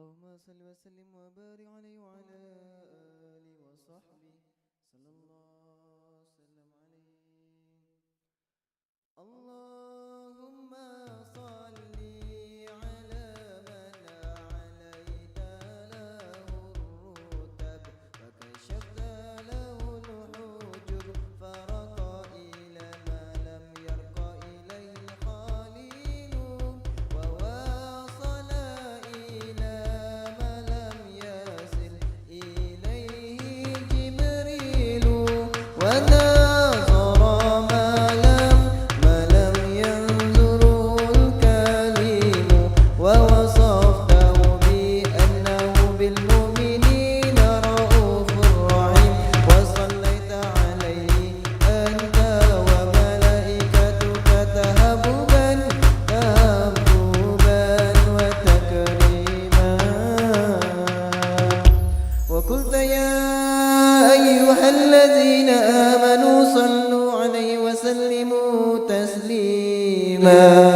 اللهم صل وسلم وبارك عليه وعلى آله وصحبه. صلى الله وسلم عليه. الله تسليما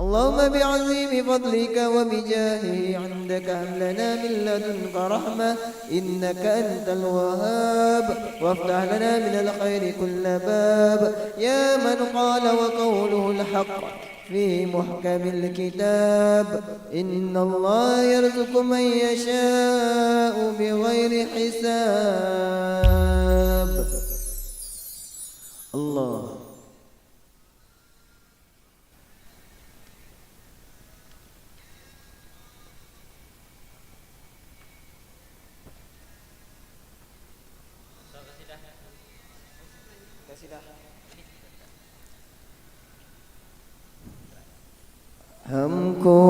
اللهم بعظيم فضلك وبجاهه عندك هب لنا من لدنك رحمة إنك أنت الوهاب. وافتح لنا من الخير كل باب. يا من قال وقوله الحق في محكم الكتاب. إن الله يرزق من يشاء بغير حساب. الله. 他们。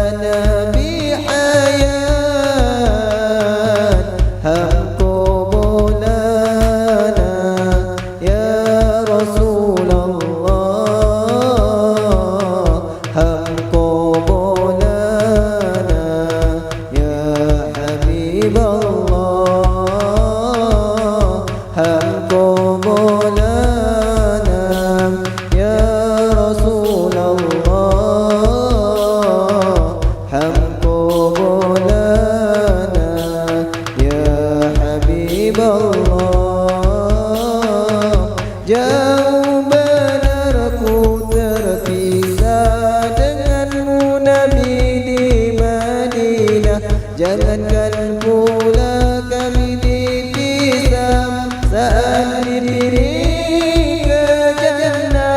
Jangan kan pula kami dipisah saat diri kejana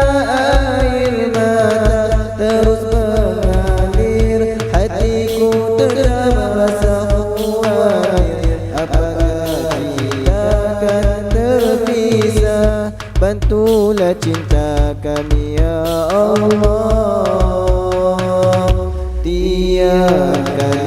air mata terus mengalir hatiku terdam basah kuatir apakah kita akan terpisah bantulah cinta kami ya Allah tiada.